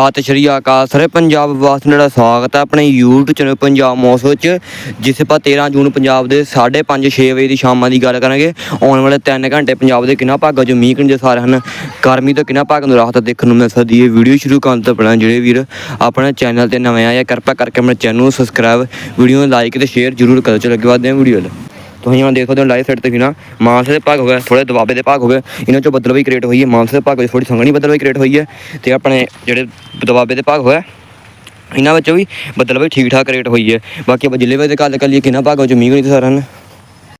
ਸਤਿ ਸ਼੍ਰੀ ਅਕਾਲ ਸਾਰੇ ਪੰਜਾਬ ਵਾਸੀਆਂ ਦਾ ਸਵਾਗਤ ਹੈ ਆਪਣੇ YouTube ਚੈਨਲ ਪੰਜਾਬ ਮੌਸਮ ਵਿੱਚ, ਜਿਸ ਆਪਾਂ 13 ਜੂਨ ਪੰਜਾਬ ਦੇ 5:30 6 ਵਜੇ ਦੀ ਸ਼ਾਮਾਂ ਦੀ ਗੱਲ ਕਰਾਂਗੇ। ਆਉਣ ਵਾਲੇ 3 ਘੰਟੇ ਪੰਜਾਬ ਦੇ ਕਿੰਨਾ ਭਾਗਾਂ 'ਚ ਮੀਂਹ ਕਿੰਨੇ ਸਾਰੇ ਹਨ। ਗਰਮੀ ਤੋਂ ਕਿੰਨਾ ਭਾਗਾਂ ਨੂੰ ਰਾਹਤ ਦੇਖਣ ਨੂੰ ਮਿਲ ਸਕਦੀ ਹੈ। ਵੀਡੀਓ ਸ਼ੁਰੂ ਕਰਨ ਤੋਂ ਪਹਿਲਾਂ ਜਿਹੜੇ ਵੀਰ ਆਪਣੇ ਚੈਨਲ ਤੇ ਨਵੇਂ ਆਏ ਆ, ਕਿਰਪਾ ਕਰਕੇ ਆਪਣੇ ਚੈਨਲ ਨੂੰ ਸਬਸਕ੍ਰਾਈਬ ਵੀਡੀਓ ਨੂੰ ਲਾਈਕ ਤੇ ਸ਼ੇਅਰ ਜ਼ਰੂਰ ਕਰੋ। ਚਲੋ ਅੱਗੇ ਵਧਦੇ ਹਾਂ ਵੀਡੀਓ ਵੱਲ। ਤੁਸੀਂ ਹੁਣ ਦੇਖ ਸਕਦੇ ਹੋ ਲਾਈਵ ਸਾਈਡ ਤੇ ਵੀ ਨਾ, ਮਾਨਸੇ ਦੇ ਭਾਗ ਹੋ ਗਏ ਥੋੜੇ ਦਬਾਬੇ ਦੇ ਭਾਗ ਹੋ ਗਏ, ਇਹਨਾਂ ਚੋਂ ਬੱਦਲ ਵੀ ਕ੍ਰੀਏਟ ਹੋਈ ਹੈ, ਮਾਨਸੇ ਦੇ ਭਾਗ ਵਿੱਚ ਥੋੜੀ ਸੰਘਣੀ ਬੱਦਲ ਵੀ ਕ੍ਰੀਏਟ ਹੋਈ ਹੈ ਤੇ ਆਪਣੇ ਜਿਹੜੇ ਦਬਾਬੇ ਦੇ ਭਾਗ ਹੋਇਆ ਇਹਨਾਂ ਵਿੱਚੋਂ ਵੀ ਬੱਦਲ ਠੀਕ ਠਾਕ ਕ੍ਰੀਏਟ ਹੋਈ ਹੈ। ਬਾਕੀ ਆਪਾਂ ਜ਼ਿਲ੍ਹੇ ਵਿੱਚ ਗੱਲ ਕਰ ਲਈਏ ਕਿੰਨਾ ਭਾਗਾਂ ਚ ਮੀਂਹ ਨਹੀਂ ਸਾਰਾ ਹਨ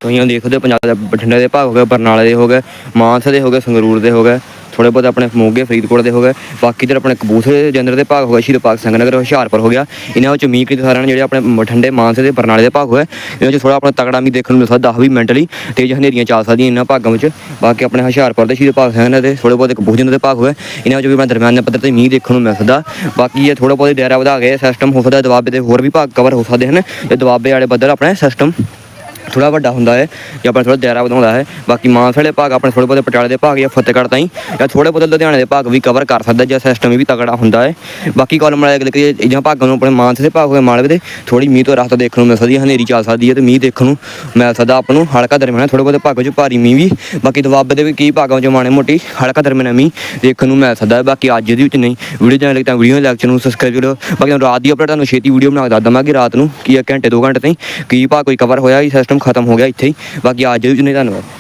ਤੁਸੀਂ ਹੁਣ ਦੇਖਦੇ ਹੋ ਪੰਜਾਬ ਦੇ ਬਠਿੰਡੇ ਦੇ ਭਾਗ ਹੋ ਗਏ, ਬਰਨਾਲੇ ਦੇ ਹੋ ਗਏ, ਮਾਨਸਾ ਦੇ ਹੋ ਗਏ, ਸੰਗਰੂਰ ਦੇ ਹੋ ਗਏ ਥੋੜੇ ਬਹੁਤ ਆਪਣੇ ਮੋਗੇ, ਫਰੀਦਕੋਟ ਦੇ ਹੋ ਗਏ। ਬਾਕੀ ਜਿਹੜੇ ਆਪਣੇ ਕਬੂਤਰ ਜੰਦਰ ਦੇ ਭਾਗ ਹੋ ਗਏ। ਸ਼ਹੀਦ ਭਗਤ ਸਿੰਘ ਨਗਰ ਹੁਸ਼ਿਆਰਪੁਰ ਹੋ ਗਿਆ। ਇਹਨਾਂ ਵਿੱਚ ਮੀਂਹ ਕਿਤੇ ਸਾਰਿਆਂ ਨੇ ਜਿਹੜੇ ਆਪਣੇ ਬਠਿੰਡੇ ਮਾਨਸੇ ਦੇ ਬਰਨਾਲੇ ਦੇ ਭਾਗ ਹੋਏ। ਇਹਨਾਂ ਵਿੱਚ ਥੋੜਾ ਆਪਣਾ ਤਗੜਾ ਮੀਂਹ ਦੇਖਣ ਨੂੰ ਮਿਲ ਸਕਦਾ 10 ਵੀ ਮਿੰਟਲੀ ਤੇਜ਼ ਹਨੇਰੀਆਂ ਚੱਲ ਸਕਦੀਆਂ ਇਹਨਾਂ ਭਾਗਾਂ ਵਿੱਚ। ਬਾਕੀ ਆਪਣੇ ਹੁਸ਼ਿਆਰਪੁਰ ਦੇ ਸ਼ਹੀਦ ਭਗਤ ਸਿੰਘ ਨਗਰ ਦੇ ਥੋੜੇ ਬਹੁਤ ਕਬੂਤਰ ਦੇ ਭਾਗ ਹੋਏ। ਇਹਨਾਂ ਵਿੱਚ ਵੀ ਆਪਣੇ ਦਰਮਿਆਨੇ ਪੱਧਰ ਤੇ ਮੀਂਹ ਦੇਖਣ ਨੂੰ ਮਿਲ ਸਕਦਾ। ਬਾਕੀ ਇਹ ਥੋੜਾ ਬਹੁਤ ਡੇਰਾ ਵਧਾ ਕੇ ਸਿਸਟਮ ਹੋ ਸਕਦਾ ਦਬਾਬੇ ਦੇ ਹੋਰ ਵੀ ਭਾਗ ਕਵਰ ਹੋ ਸਕਦੇ ਹਨ। ਇਹ ਦਬਾਬੇ ਵਾਲੇ ਬੱਦਲ ਆਪਣੇ ਸਿਸਟਮ ਥੋੜਾ ਵੱਡਾ ਹੁੰਦਾ ਹੈ ਜਾਂ ਆਪਣਾ ਥੋੜਾ ਦਾਇਰਾ ਵਧਾਉਂਦਾ ਹੈ। ਬਾਕੀ ਮਾਨਸਾ ਵਾਲੇ ਭਾਗ ਆਪਣੇ ਥੋੜੇ ਬਹੁਤੇ ਪਟਿਆਲੇ ਦੇ ਭਾਗ ਜਾਂ ਫਤਿਹਗੜ੍ਹ ਤਾਈਂ ਜਾਂ ਥੋੜੇ ਬਹੁਤੇ ਲੁਧਿਆਣੇ ਦੇ ਭਾਗ ਵੀ ਕਵਰ ਕਰ ਸਕਦਾ ਜਾਂ ਸਿਸਟਮ ਵੀ ਤਗੜਾ ਹੁੰਦਾ ਹੈ। ਬਾਕੀ ਕਾਲਮ ਵਾਲੇ ਅਗਲੇ ਕਿ ਜਾਂ ਭਾਗਾਂ ਨੂੰ ਆਪਣੇ ਮਾਨਸੇ ਦੇ ਭਾਗ ਹੋਏ ਮਾਲਵੇ ਦੇ ਥੋੜੀ ਮੀਂਹ ਤੋਂ ਰਾਹਤ ਦੇਖਣ ਨੂੰ ਮਿਲ ਸਕਦੀ ਹੈ, ਹਨੇਰੀ ਚੱਲ ਸਕਦੀ ਹੈ ਤੇ ਮੀਂਹ ਦੇਖਣ ਨੂੰ ਮਿਲ ਸਕਦਾ ਆਪਾਂ ਨੂੰ ਹਲਕਾ ਦਰਮਿਆਨਾ। ਥੋੜੇ ਬਹੁਤੇ ਭਾਗਾਂ 'ਚ ਭਾਰੀ ਮੀਂਹ ਵੀ, ਬਾਕੀ ਦਬਾਬੇ ਦੇ ਵੀ ਕਈ ਭਾਗਾਂ 'ਚ ਮਾੜੇ ਮੋਟੀ ਹਲਕਾ ਦਰਮਿਆਨਾ ਮੀਂਹ ਦੇਖਣ ਨੂੰ ਮਿਲ ਸਕਦਾ ਹੈ। ਬਾਕੀ ਅੱਜ ਦੇ ਵਿੱਚ ਨਹੀਂ, ਵੀਡੀਓ ਚੈਨਲ ਲੱਗ ਤਾਂ ਵੀਡੀਓ ਲੈਕਚਰ ਨੂੰ ਸਬਸਕ੍ਰਾਈਬ ਕਰੋ। ਬਾਕੀ ਰਾਤ ਦੀ ਅਪਡੇਟ ਤੁਹਾਨੂੰ ਛੇਤੀ ਵੀਡੀਓ ਬਣਾ ਕੇ ਦੱਸ ਦਵਾਂਗੇ ਰਾਤ ਨੂੰ ਕੀ ਆ, ਘੰਟੇ 2 ਘੰਟੇ ਤਾਈਂ ਕੀ ਭਾਗ ਕੋਈ ਕਵਰ ਹੋਇਆ ਇਹ ਸਿਸਟਮ ਖਤਮ ਹੋ ਗਿਆ ਇੱਥੇ ਹੀ। ਬਾਕੀ ਅੱਜ ਦੇ ਵਿੱਚ ਧੰਨਵਾਦ।